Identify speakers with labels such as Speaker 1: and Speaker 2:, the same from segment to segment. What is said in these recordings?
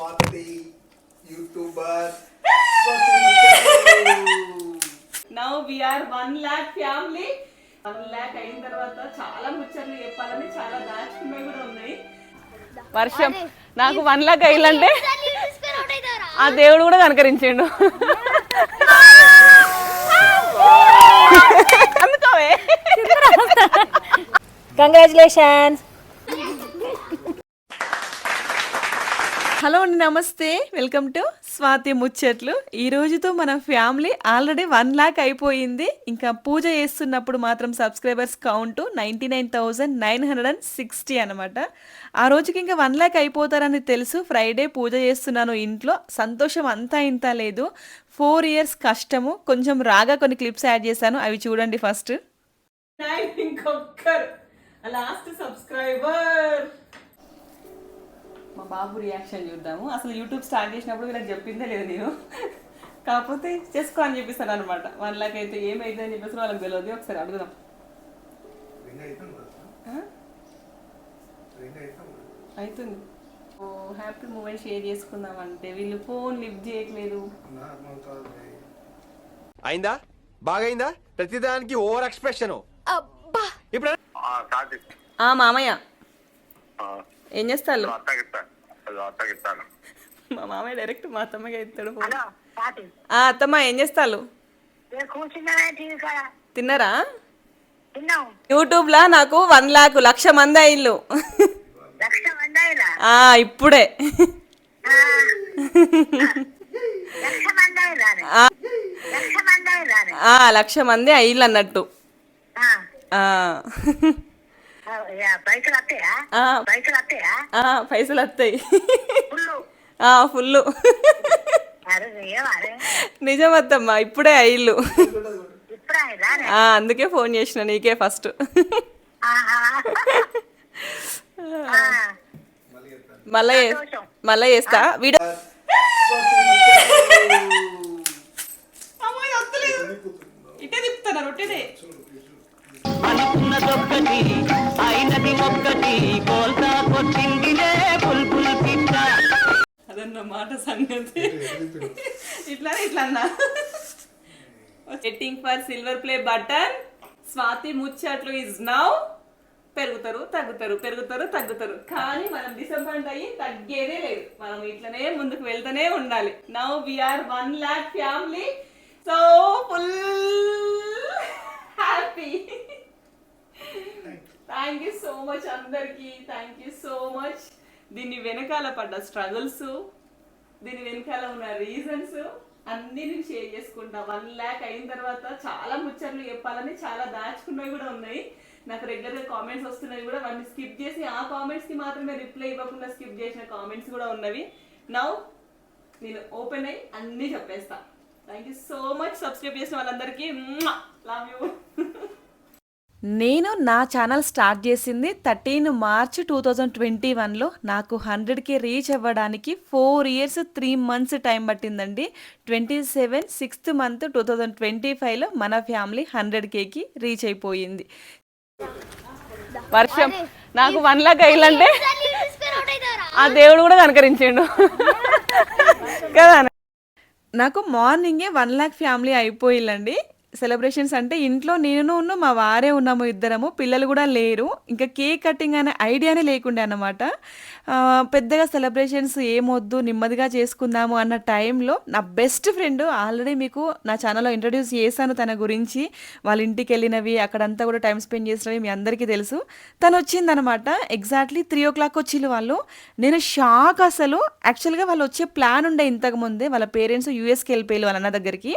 Speaker 1: Swathi YouTuber
Speaker 2: now we are one lakh family one lakh అయిన తర్వాత చాలా ముచ్చట్లు చెప్పాలని చాలా దాచుకున్నవి కూడా ఉన్నాయి. వర్షం. నాకు వన్ ల్యాక్ అయ్యిందంటే ఆ దేవుడు కూడా కనకరించిండు. అందుకోవే.
Speaker 3: కంగ్రాచులేషన్స్
Speaker 2: హలో అండి నమస్తే వెల్కమ్ టు స్వాతి ముచ్చట్లు. ఈ రోజుతో మన ఫ్యామిలీ ఆల్రెడీ వన్ లాక్ అయిపోయింది. ఇంకా పూజ చేస్తున్నప్పుడు మాత్రం subscribers count ninety nine thousand nine hundred and sixty అనమాట ఆ రోజుకి ఇంకా వన్ లాక్ అయిపోతారని తెలుసు. ఫ్రైడే పూజ చేస్తున్నాను ఇంట్లో. సంతోషం అంతా ఇంత లేదు. ఫోర్ ఇయర్స్ కష్టము. కొంచెం రాగా కొన్ని క్లిప్స్ యాడ్ చేశాను. అవి చూడండి ఫస్ట్ ఇంకొక్కరు లాస్ట్ సబ్స్క్రైబర్ మా బాబు రియాక్షన్ చూద్దాము. అసలు యూట్యూబ్ స్టార్ట్ చేసినప్పుడు వీళ్ళకి చెప్పిందే లేదు నేను. కాకపోతే చేసుకో అని చెప్పిస్తాను అనమాట వాళ్ళకి అయితే ఏమైంది అని చెప్పేసి వాళ్ళకి తెలియదు. ఒకసారి అడుగుదాం? అవుతుంది ఓ హ్యాపీ మూమెంట్ షేర్ చేసుకుందాం అంటే వీళ్ళు ఫోన్ లిఫ్ట్ చేయట్లేదు.
Speaker 4: అయిందా? బాగైందా? ప్రతిదానికి ఓవర్ ఎక్స్ప్రెషన్ ఇప్పుడు
Speaker 2: ఆ మామయ్య. ఏం
Speaker 5: అత్తగిస్తాను
Speaker 2: మా మామయ్య డైరెక్ట్ మా అత్తమ్మగా ఇస్తాడు అత్తమ్మ ఏం
Speaker 6: కాడ?
Speaker 2: తిన్నారా? యూట్యూబ్ లా నాకు వన్ లాక్ లక్ష మంది ఆ ఇప్పుడే.
Speaker 6: లక్ష మంది అయినా
Speaker 2: ఆ,
Speaker 6: లక్ష మంది అయినా
Speaker 2: ఆ, లక్ష మంది అయ్యిళ్ళు అన్నట్టు ఆ.
Speaker 6: పైసలు వస్తాయా?
Speaker 2: ఫుల్ నిజం అత్తమ్మా ఇప్పుడే ఆ, అందుకే ఫోన్ చేసిన నీకే ఫస్ట్. మళ్ళా మళ్ళా చేస్తా. వీడియో ఇటే తిప్పుతాను రొట్టెనే
Speaker 7: అనుకున్నదొక్కటి అయినది ఒక్కటి కోల్తా కొట్టిందిలే బుల్బుల్ పిట్ట
Speaker 2: అదన్న మాట సంగతి. ఇట్లా ఇట్లా అన్నా setting for silver play button Swathi Muchatlu is now పెరుగుతారు తగ్గుతారు పెరుగుతారు తగ్గుతారు. కానీ మనం డిసప్పాయింట్ అయ్యి తగ్గేదే లేదు. మనం ఇట్లనే ముందుకు వెళ్తూనే ఉండాలి. Now we are one lakh family so full happy thank you so much అందరికి. థ్యాంక్ యూ సో మచ్ దీన్ని వెనకాల పడ్డ స్ట్రగుల్స్ దీని వెనకాల ఉన్న రీజన్స్ అన్ని నేను షేర్ చేసుకుంటా. వన్ ల్యాక్ అయిన తర్వాత చాలా ముచ్చట్లు చెప్పాలని చాలా దాచుకున్నవి కూడా ఉన్నాయి. నాకు రెగ్యులర్ కామెంట్స్ వస్తున్నాయి కూడా వాటిని స్కిప్ చేసి ఆ కామెంట్స్కి మాత్రమే రిప్లై ఇవ్వకుండా స్కిప్ చేసిన కామెంట్స్ కూడా ఉన్నవి. నౌ నేను ఓపెన్ అయ్యి అన్నీ చెప్పేస్తా. Thank you so much subscribe చేసిన వాళ్ళందరికీ. లవ్ యూ నేను నా ఛానల్ స్టార్ట్ చేసింది thirteen March two thousand twenty వన్లో. నాకు హండ్రెడ్కి రీచ్ అవ్వడానికి four years three months time పట్టిందండి. Twenty seven sixth month two thousand twenty ఫైవ్లో మన ఫ్యామిలీ హండ్రెడ్ కేకి రీచ్ అయిపోయింది. వర్షం. నాకు వన్ లాక్ అయ్యిందంటే ఆ దేవుడు కూడా కనకరించిండు. కదా నాకు మార్నింగే వన్ ల్యాక్ ఫ్యామిలీ అయిపోయిందండి సెలబ్రేషన్స్ అంటే ఇంట్లో నేను ఉన్న మా వారే ఉన్నాము ఇద్దరము పిల్లలు కూడా లేరు. ఇంకా కేక్ కటింగ్ అనే ఐడియానే లేకుండే అనమాట పెద్దగా సెలబ్రేషన్స్ ఏమొద్దు నెమ్మదిగా చేసుకుందాము అన్న టైంలో నా బెస్ట్ ఫ్రెండ్ ఆల్రెడీ మీకు నా ఛానల్లో ఇంట్రడ్యూస్ చేశాను తన గురించి. వాళ్ళ ఇంటికి వెళ్ళినవి అక్కడంతా కూడా టైం స్పెండ్ చేసినవి మీ అందరికీ తెలుసు. తను వచ్చిందనమాట ఎగ్జాక్ట్లీ త్రీ ఓ క్లాక్ వచ్చిళ్ళు వాళ్ళు. నేను షాక్ అసలు. యాక్చువల్గా వాళ్ళు వచ్చే ప్లాన్ ఉండే ఇంతకు ముందే. వాళ్ళ పేరెంట్స్ యూఎస్కి వెళ్ళిపోయారు వాళ్ళ అన్న దగ్గరికి.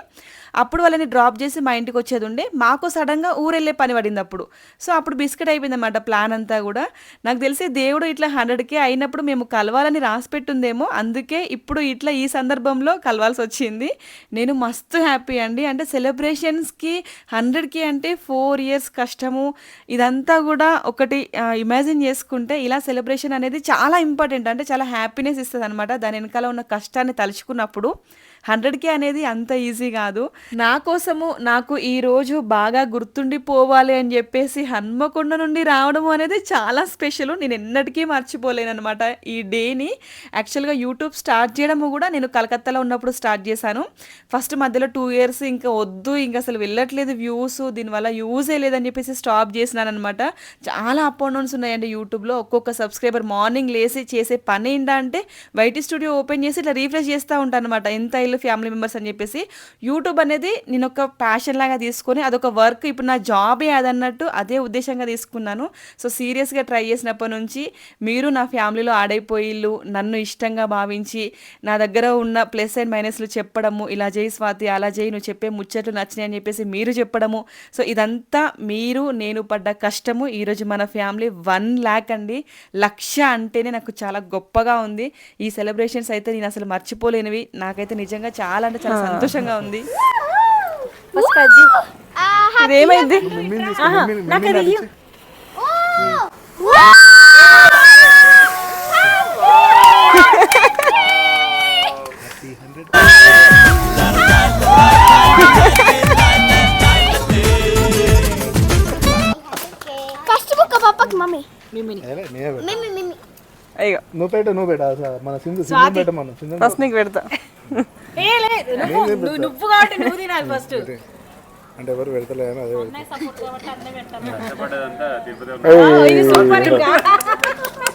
Speaker 2: అప్పుడు వాళ్ళని డ్రాప్ చేసి మా ఇంటికి వచ్చేది ఉండే. మాకు సడన్గా ఊరెళ్ళే పని పడింది అప్పుడు. సో అప్పుడు బిస్కెట్ అయిపోయింది అనమాట ప్లాన్ అంతా కూడా. నాకు తెలిసి దేవుడు ఇట్లా హండ్రెడ్కే అయినప్పుడు మేము కలవాలని రాసి పెట్టుందేమో. అందుకే ఇప్పుడు ఇట్లా ఈ సందర్భంలో కలవాల్సి వచ్చింది. నేను మస్తు హ్యాపీ అండి. అంటే సెలబ్రేషన్స్కి హండ్రెడ్కి అంటే ఫోర్ ఇయర్స్ కష్టము. ఇదంతా కూడా ఒకటి ఇమాజిన్ చేసుకుంటే ఇలా సెలబ్రేషన్ అనేది చాలా ఇంపార్టెంట్. అంటే చాలా హ్యాపీనెస్ ఇస్తుంది అనమాట దాని వెనకాల ఉన్న కష్టాన్ని తలుచుకున్నప్పుడు. హండ్రెడ్కే అనేది అంత ఈజీ కాదు. నా కోసము నాకు ఈ రోజు బాగా గుర్తుండిపోవాలి అని చెప్పేసి హన్మకొండ నుండి రావడం అనేది చాలా స్పెషల్. నేను ఎన్నటికీ మర్చిపోలేను అనమాట ఈ డేని. యాక్చువల్గా యూట్యూబ్ స్టార్ట్ చేయడము కూడా నేను కలకత్తాలో ఉన్నప్పుడు స్టార్ట్ చేశాను. ఫస్ట్ మధ్యలో టూ ఇయర్స్ ఇంకా వద్దు ఇంకా అసలు వెళ్ళట్లేదు వ్యూస్ దీనివల్ల యూజే లేదని చెప్పేసి స్టాప్ చేసినాను అనమాట చాలా అప్ అండ్ డౌన్స్ ఉన్నాయండి యూట్యూబ్లో. ఒక్కొక్క సబ్స్క్రైబర్ మార్నింగ్ లేసి చేసే పని ఏంటంటే వైటీ స్టూడియో ఓపెన్ చేసి ఇట్లా రీఫ్రెష్ చేస్తూ ఉంటాను అనమాట ఎంత ఇల్లు ఫ్యామిలీ మెంబర్స్ అని చెప్పేసి యూట్యూబ్ అనేది నేను ఒక ప్యాషన్ లాగా తీసుకొని అదొక వర్క్ ఇప్పుడు నా జాబే అదన్నట్టు అదే ఉద్దేశంగా తీసుకున్నాను. సో సీరియస్గా ట్రై చేసినప్పటి నుంచి మీరు నా ఫ్యామిలీలో ఆడైపోయిళ్ళు నన్ను ఇష్టంగా భావించి నా దగ్గర ఉన్న ప్లస్ అండ్ మైనస్లు చెప్పడము ఇలా చేయి స్వాతి అలా చేయి నువ్వు చెప్పే ముచ్చట్లు నచ్చినాయి అని చెప్పేసి మీరు చెప్పడము. సో ఇదంతా మీరు నేను పడ్డ కష్టము ఈరోజు మన ఫ్యామిలీ వన్ ల్యాక్ అండి. లక్ష అంటేనే నాకు చాలా గొప్పగా ఉంది. ఈ సెలబ్రేషన్స్ అయితే నేను అసలు మర్చిపోలేనివి. నాకైతే నిజంగా చాలా అంటే చాలా సంతోషంగా ఉంది. ఇదేమైంది
Speaker 8: నువ్వు పెట్టు నువ్వు పెట్ట మన సింధు సింధు పెట్టమను సింధు
Speaker 2: ఫస్ట్ నీకు పెడతా.
Speaker 9: నువ్వు కాబట్టి నువ్వు తినాలి ఫస్ట్
Speaker 8: అంటే ఎవరు పెడతలే అని అదే పెడతా.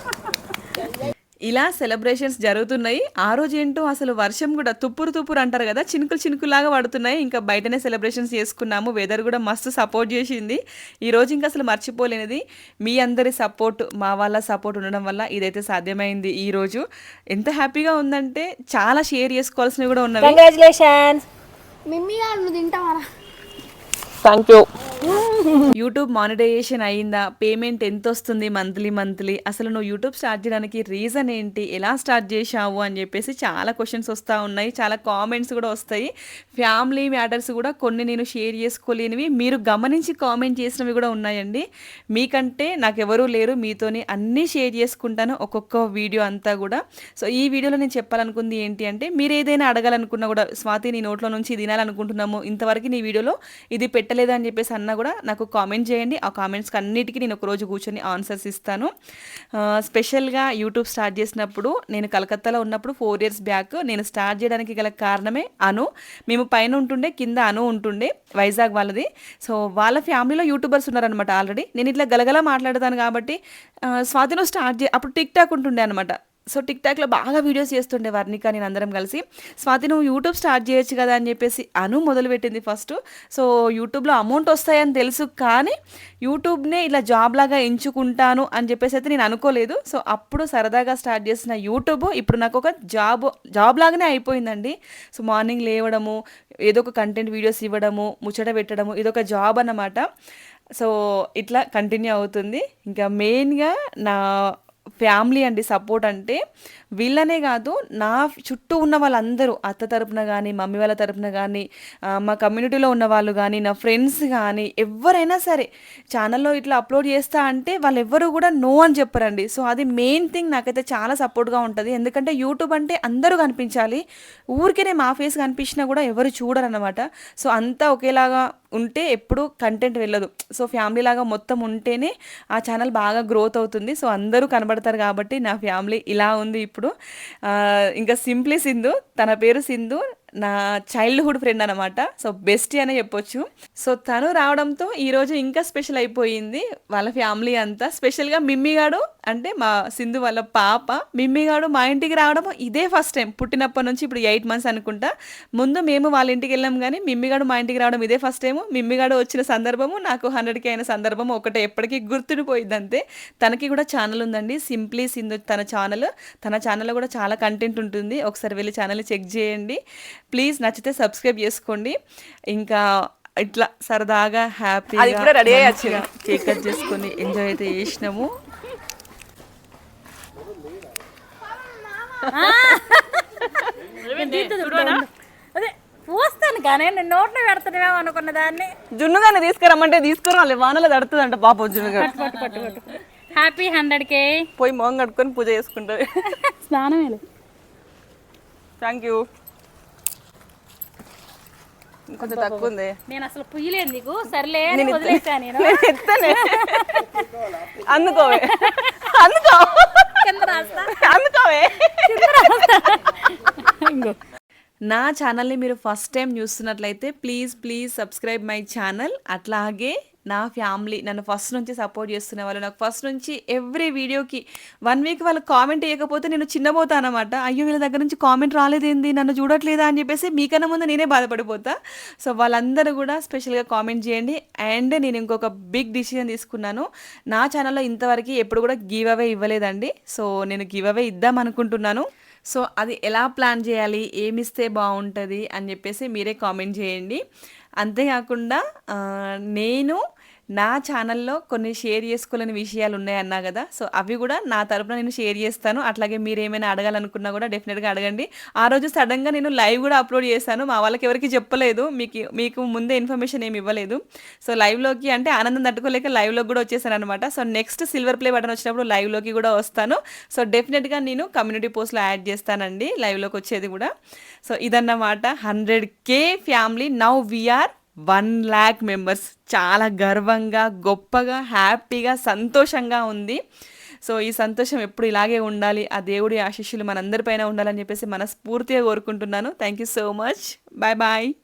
Speaker 2: ఇలా సెలబ్రేషన్స్ జరుగుతున్నాయి. ఆ రోజు ఏంటో అసలు వర్షం కూడా తుప్పురు తుప్పురు అంటారు కదా చినుకులు చినుకులాగా పడుతున్నాయి. ఇంకా బయటనే సెలబ్రేషన్స్ చేసుకున్నాము. వెదర్ కూడా మస్తు సపోర్ట్ చేసింది. ఈ రోజు ఇంకా అసలు మర్చిపోలేనిది. మీ అందరి సపోర్ట్ మా వాళ్ళ సపోర్ట్ ఉండడం వల్ల ఇదైతే సాధ్యమైంది ఈ రోజు. ఎంత హ్యాపీగా ఉందంటే చాలా షేర్ చేసుకోవాల్సినవి కూడా ఉన్నవి.
Speaker 9: కంగ్రాచులేషన్స్
Speaker 3: మిమ్మీ గారు నువ్వు తింటావారా
Speaker 2: థ్యాంక్ యూ యూట్యూబ్ మానిటైజేషన్ అయిందా? పేమెంట్ ఎంత వస్తుంది మంత్లీ మంత్లీ? అసలు నువ్వు యూట్యూబ్ స్టార్ట్ చేయడానికి రీజన్ ఏంటి? ఎలా స్టార్ట్ చేశావు అని చెప్పేసి చాలా క్వశ్చన్స్ వస్తూ ఉన్నాయి. చాలా కామెంట్స్ కూడా వస్తాయి. ఫ్యామిలీ మ్యాటర్స్ కూడా కొన్ని నేను షేర్ చేసుకోలేనివి. మీరు గమనించి కామెంట్ చేసినవి కూడా ఉన్నాయండి. మీకంటే నాకెవరూ లేరు. మీతోని అన్నీ షేర్ చేసుకుంటాను. ఒక్కొక్క వీడియో అంతా కూడా. సో ఈ వీడియోలో నేను చెప్పాలనుకుంది ఏంటి అంటే మీరు ఏదైనా అడగాలనుకున్నా కూడా స్వాతి నీ నోట్లో నుంచి ఇది తినాలనుకుంటున్నాము ఇంతవరకు నీ వీడియోలో ఇది పెట్టలేదు? అని చెప్పేసి అన్నా కూడా నాకు కామెంట్ చేయండి. ఆ కామెంట్స్కి అన్నిటికీ నేను ఒకరోజు కూర్చొని ఆన్సర్స్ ఇస్తాను. స్పెషల్గా యూట్యూబ్ స్టార్ట్ చేసినప్పుడు నేను కలకత్తాలో ఉన్నప్పుడు ఫోర్ ఇయర్స్ బ్యాక్ నేను స్టార్ట్ చేయడానికి గల కారణమే అను. మేము పైన ఉంటుండే కింద అను ఉంటుండే వైజాగ్ వాళ్ళది. సో వాళ్ళ ఫ్యామిలీలో యూట్యూబర్స్ ఉన్నారనమాట ఆల్రెడీ నేను ఇట్లా గలగల మాట్లాడతాను కాబట్టి స్వాతిలో స్టార్ట్ చే అప్పుడు టిక్ టాక్ ఉంటుండే అనమాట సో టిక్ టాక్లో బాగా వీడియోస్ చేస్తుండే వర్ణిక నేను అందరం కలిసి. స్వాతి నువ్వు యూట్యూబ్ స్టార్ట్ చేయొచ్చు కదా అని చెప్పేసి అను మొదలుపెట్టింది ఫస్ట్. సో యూట్యూబ్లో అమౌంట్ వస్తాయని తెలుసు కానీ యూట్యూబ్నే ఇలా జాబ్ లాగా ఎంచుకుంటాను అని చెప్పేసి అయితే నేను అనుకోలేదు. సో అప్పుడు సరదాగా స్టార్ట్ చేసిన యూట్యూబ్ ఇప్పుడు నాకు ఒక జాబ్ జాబ్ లాగానే అయిపోయిందండి. సో మార్నింగ్ లేవడము ఏదో ఒక కంటెంట్ వీడియోస్ ఇవ్వడము ముచ్చట పెట్టడము ఇదొక జాబ్ అన్నమాట. సో ఇట్లా కంటిన్యూ అవుతుంది. ఇంకా మెయిన్గా నా ఫ్యామిలీ అండి సపోర్ట్ అంటే వీళ్ళనే కాదు నా చుట్టూ ఉన్న వాళ్ళందరూ అత్త తరపున కానీ మమ్మీ వాళ్ళ తరపున కానీ మా కమ్యూనిటీలో ఉన్న వాళ్ళు కానీ నా ఫ్రెండ్స్ కానీ ఎవరైనా సరే ఛానల్లో ఇట్లా అప్లోడ్ చేస్తా అంటే వాళ్ళు ఎవ్వరు కూడా నో అని చెప్పరండి. సో అది మెయిన్ థింగ్ నాకైతే చాలా సపోర్ట్గా ఉంటుంది. ఎందుకంటే యూట్యూబ్ అంటే అందరూ కనిపించాలి. ఊరికే మా ఫేస్ కనిపించినా కూడా ఎవరు చూడరు అనమాట సో అంతా ఒకేలాగా ఉంటే ఎప్పుడు కంటెంట్ వెళ్ళదు. సో ఫ్యామిలీ లాగా మొత్తం ఉంటేనే ఆ ఛానల్ బాగా గ్రోత్ అవుతుంది. సో అందరూ కనబడతారు కాబట్టి నా ఫ్యామిలీ ఇలా ఉంది ఇప్పుడు. ఇంకా సింప్లీ సింధు తన పేరు సింధు నా చైల్డ్హుడ్ ఫ్రెండ్ అనమాట సో బెస్ట్ అనే చెప్పొచ్చు. సో తను రావడంతో ఈరోజు ఇంకా స్పెషల్ అయిపోయింది. వాళ్ళ ఫ్యామిలీ అంతా స్పెషల్గా మిమ్మిగాడు అంటే మా సింధు వాళ్ళ పాప మిమ్మిగాడు మా ఇంటికి రావడం ఇదే ఫస్ట్ టైం పుట్టినప్పటి నుంచి ఇప్పుడు ఎయిట్ మంత్స్ అనుకుంటా. ముందు మేము వాళ్ళ ఇంటికి వెళ్ళాం కానీ మిమ్మిగాడు మా ఇంటికి రావడం ఇదే ఫస్ట్ టైము మిమ్మిగాడు వచ్చిన సందర్భము నాకు హండ్రెడ్కి అయిన సందర్భం ఒకటే ఎప్పటికీ గుర్తుండిపోయింది అంతే. తనకి కూడా ఛానల్ ఉందండి. సింప్లీ సింధు తన ఛానల్ తన ఛానల్లో కూడా చాలా కంటెంట్ ఉంటుంది. ఒకసారి వెళ్ళి ఛానల్ చెక్ చేయండి. ప్లీజ్ నచ్చితే సబ్స్క్రైబ్ చేసుకోండి. ఇంకా ఇట్లా సరదాగా హ్యాపీగా రెడీ కేక్ కట్ చేసుకొని ఎంజాయ్ అయితే చేసినాము.
Speaker 9: అదే పూస్తాను కానీ నేను నోట్లో పెడతానేమో అనుకున్న దాన్ని.
Speaker 2: జున్నుగానే తీసుకురమ్మంటే తీసుకురాలి. వానలో తడుతుందంట పాపం జున్నుగా
Speaker 9: హ్యాపీ హండ్రెడ్ కే
Speaker 2: పోయి మొహం కట్టుకొని పూజ చేసుకుంటుంది.
Speaker 9: స్నానం
Speaker 2: థ్యాంక్ యూ కొంచెం తక్కువ ఉంది.
Speaker 9: నేను అసలు పుయ్యలేదు నీకు. సర్లే
Speaker 2: నేను
Speaker 9: వదిలేసా నేను.
Speaker 2: నేను ఎత్తనే అందుకోవే. అందుకో. అందుకోవే. నా ఛానల్ని మీరు ఫస్ట్ టైం చూస్తున్నట్లయితే please please subscribe my channel. అట్లాగే నా ఫ్యామిలీ నన్ను ఫస్ట్ నుంచి సపోర్ట్ చేస్తున్న వాళ్ళు. నాకు ఫస్ట్ నుంచి ఎవ్రీ వీడియోకి వన్ వీక్ వాళ్ళు కామెంట్ వేయకపోతే నేను చిన్నపోతానమాట. అయ్యో వీళ్ళ దగ్గర నుంచి కామెంట్ రాలేదేంది? నన్ను చూడట్లేదా అని చెప్పేసి మీకన్నా ముందు నేనే బాధపడిపోతా. సో వాళ్ళందరూ కూడా స్పెషల్గా కామెంట్ చేయండి. అండ్ నేను ఇంకొక బిగ్ డిసిజన్ తీసుకున్నాను. నా ఛానల్లో ఇంతవరకు ఎప్పుడు కూడా గివ్ అవే ఇవ్వలేదండి. సో నేను గివ్ అవే ఇద్దాం అనుకుంటున్నాను. సో అది ఎలా ప్లాన్ చేయాలి? ఏమిస్తే బాగుంటుంది? అని చెప్పేసి మీరే కామెంట్ చేయండి. అంతేకాకుండా నేను నా ఛానల్లో కొన్ని షేర్ చేసుకోలేని విషయాలు ఉన్నాయన్నా కదా సో అవి కూడా నా తరపున నేను షేర్ చేస్తాను. అట్లాగే మీరు ఏమైనా అడగాలనుకున్నా కూడా డెఫినెట్గా అడగండి. ఆ రోజు సడన్గా నేను లైవ్ కూడా అప్లోడ్ చేశాను. మా వాళ్ళకి ఎవరికి చెప్పలేదు. మీకు మీకు ముందే ఇన్ఫర్మేషన్ ఏమి ఇవ్వలేదు. సో లైవ్లోకి అంటే ఆనందం తట్టుకోలేక లైవ్లోకి కూడా వచ్చేసాను అనమాట so next silver play button వచ్చినప్పుడు లైవ్లోకి కూడా వస్తాను. సో డెఫినెట్గా నేను కమ్యూనిటీ పోస్ట్లో యాడ్ చేస్తానండి లైవ్లోకి వచ్చేది కూడా. సో ఇదన్నమాట hundred K family. Now we are one lakh members. చాలా గర్వంగా గొప్పగా హ్యాపీగా సంతోషంగా ఉంది. సో ఈ సంతోషం ఎప్పుడు ఇలాగే ఉండాలి ఆ దేవుడి ఆశీస్సులు మనందరిపైన ఉండాలని చెప్పేసి మనస్ఫూర్తిగా కోరుకుంటున్నాను. Thank you so much bye bye